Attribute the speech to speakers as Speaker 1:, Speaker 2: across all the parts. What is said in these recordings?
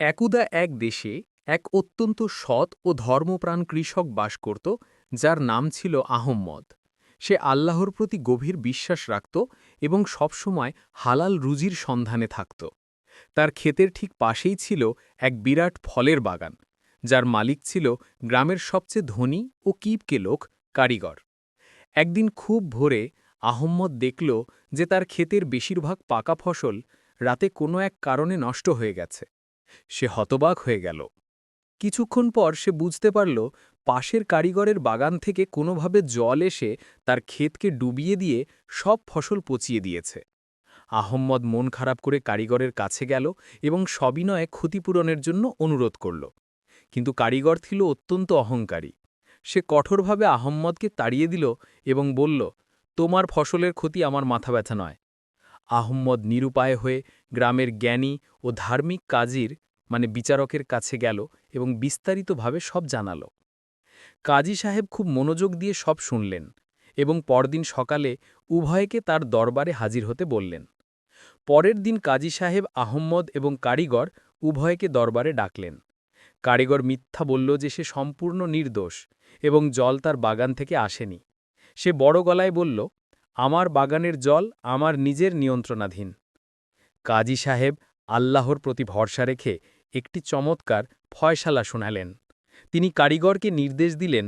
Speaker 1: একদা এক দেশে এক অত্যন্ত সৎ ও ধর্মপ্রাণ কৃষক বাস করত, যার নাম ছিল আহম্মদ। সে আল্লাহর প্রতি গভীর বিশ্বাস রাখত এবং সবসময় হালাল রুজির সন্ধানে থাকত। তার ক্ষেতের ঠিক পাশেই ছিল এক বিরাট ফলের বাগান, যার মালিক ছিল গ্রামের সবচেয়ে ধনী ও কিপকে লোক কারিগর। একদিন খুব ভোরে আহম্মদ দেখল যে তার ক্ষেতের বেশিরভাগ পাকা ফসল রাতে কোনো এক কারণে নষ্ট হয়ে গেছে। সে হতবাক হয়ে গেল। কিছুক্ষণ পর সে বুঝতে পারল, পাশের কারিগরের বাগান থেকে কোনোভাবে জল এসে তার ক্ষেতকে ডুবিয়ে দিয়ে সব ফসল পচিয়ে দিয়েছে। আহম্মদ মন খারাপ করে কারিগরের কাছে গেল এবং সবিনয়ে ক্ষতিপূরণের জন্য অনুরোধ করল। কিন্তু কারিগর ছিল অত্যন্ত অহংকারী। সে কঠোরভাবে আহম্মদকে তাড়িয়ে দিল এবং বলল, তোমার ফসলের ক্ষতি আমার মাথা ব্যথা নয়। আহম্মদ নিরুপায় হয়ে গ্রামের জ্ঞানী ও ধার্মিক কাজীর মানে বিচারকের কাছে গেল এবং বিস্তারিতভাবে সব জানাল। কাজী সাহেব খুব মনোযোগ দিয়ে সব শুনলেন এবং পরদিন সকালে উভয়কে তার দরবারে হাজির হতে বললেন। পরের দিন কাজী সাহেব আহম্মদ এবং কারিগর উভয়কে দরবারে ডাকলেন। কারিগর মিথ্যা বলল যে সে সম্পূর্ণ নির্দোষ এবং জল তার বাগান থেকে আসেনি। সে বড় গলায় বলল আমার বাগানের জল আমার নিজের নিয়ন্ত্রণাধীন। কাজী সাহেব আল্লাহর প্রতি ভরসা রেখে একটি চমৎকার ফয়সালা শোনালেন। তিনি কারিগরকে নির্দেশ দিলেন,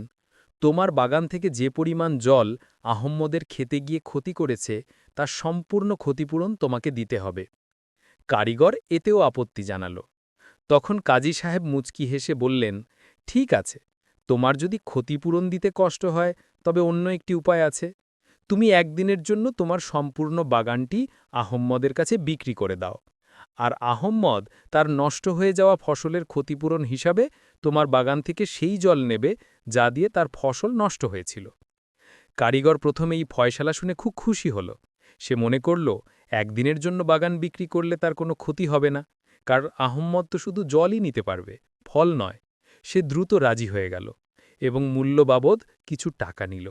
Speaker 1: তোমার বাগান থেকে যে পরিমাণ জল আহম্মদের খেতে গিয়ে ক্ষতি করেছে তার সম্পূর্ণ ক্ষতিপূরণ তোমাকে দিতে হবে। কারিগর এতেও আপত্তি জানাল। তখন কাজী সাহেব মুচকি হেসে বললেন, ঠিক আছে, তোমার যদি ক্ষতিপূরণ দিতে কষ্ট হয়, তবে অন্য একটি উপায় আছে। তুমি একদিনের জন্য তোমার সম্পূর্ণ বাগানটি আহম্মদের কাছে বিক্রি করে দাও। আর আহম্মদ তার নষ্ট হয়ে যাওয়া ফসলের ক্ষতিপূরণ হিসাবে তোমার বাগান থেকে সেই জল নেবে যা দিয়ে তার ফসল নষ্ট হয়েছিল। কারিগর প্রথমে এই ফয়সালা শুনে খুব খুশি হল। সে মনে করল, একদিনের জন্য বাগান বিক্রি করলে তার কোনো ক্ষতি হবে না, কারণ আহম্মদ তো শুধু জলই নিতে পারবে, ফল নয়। সে দ্রুত রাজি হয়ে গেল এবং মূল্য বাবদ কিছু টাকা নিল।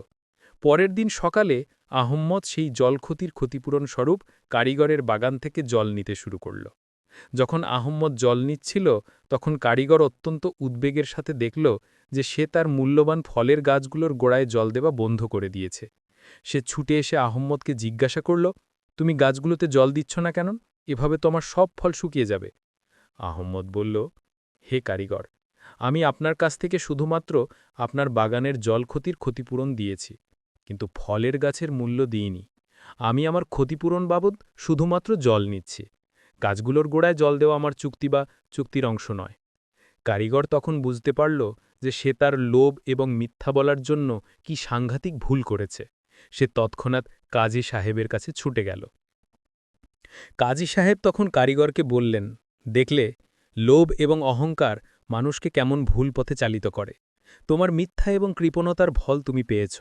Speaker 1: পরের দিন সকালে আহম্মদ সেই জলক্ষতির ক্ষতিপূরণ স্বরূপ কারিগরের বাগান থেকে জল নিতে শুরু করল। যখন আহম্মদ জল নিচ্ছিল, তখন কারিগর অত্যন্ত উদ্বেগের সাথে দেখল যে সে তার মূল্যবান ফলের গাছগুলোর গোড়ায় জল দেওয়া বন্ধ করে দিয়েছে। সে ছুটে এসে আহম্মদকে জিজ্ঞাসা করল, তুমি গাছগুলোতে জল দিচ্ছ না কেন? এভাবে তো আমার সব ফল শুকিয়ে যাবে। আহম্মদ বলল, হে কারিগর, আমি আপনার কাছ থেকে শুধুমাত্র আপনার বাগানের জল ক্ষতির ক্ষতিপূরণ দিয়েছি। কিন্তু ফলের গাছের মূল্য দিইনি। আমি আমার ক্ষতিপূরণ বাবদ শুধুমাত্র জল নিচ্ছি। গাছগুলোর গোড়ায় জল দেওয়া আমার চুক্তি বা চুক্তির অংশ নয়। কারিগর তখন বুঝতে পারল যে সে তার লোভ এবং মিথ্যা বলার জন্য কি সাংঘাতিক ভুল করেছে। সে তৎক্ষণাৎ কাজী সাহেবের কাছে ছুটে গেল। কাজী সাহেব তখন কারিগরকে বললেন, দেখলে, লোভ এবং অহংকার মানুষকে কেমন ভুল পথে চালিত করে। তোমার মিথ্যা এবং কৃপণতার ফল তুমি পেয়েছ।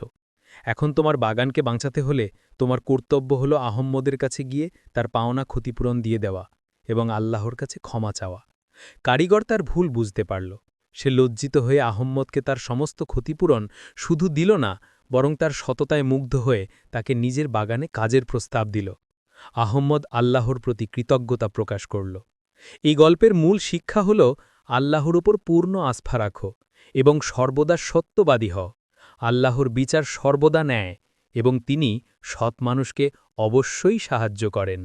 Speaker 1: এখন তোমার বাগানকে বাঁচাতে হলে তোমার কর্তব্য হল আহম্মদের কাছে গিয়ে তার পাওনা ক্ষতিপূরণ দিয়ে দেওয়া এবং আল্লাহর কাছে ক্ষমা চাওয়া। কারিগর তার ভুল বুঝতে পারল। সে লজ্জিত হয়ে আহম্মদকে তার সমস্ত ক্ষতিপূরণ শুধু দিল না, বরং তার সততায় মুগ্ধ হয়ে তাকে নিজের বাগানে কাজের প্রস্তাব দিল। আহম্মদ আল্লাহর প্রতি কৃতজ্ঞতা প্রকাশ করল। এই গল্পের মূল শিক্ষা হল, আল্লাহর উপর পূর্ণ আস্থা রাখো এবং সর্বদা সত্যবাদী হ আল্লাহর বিচার সর্বদা নেয় এবং তিনি সৎ মানুষকে অবশ্যই সাহায্য করেন।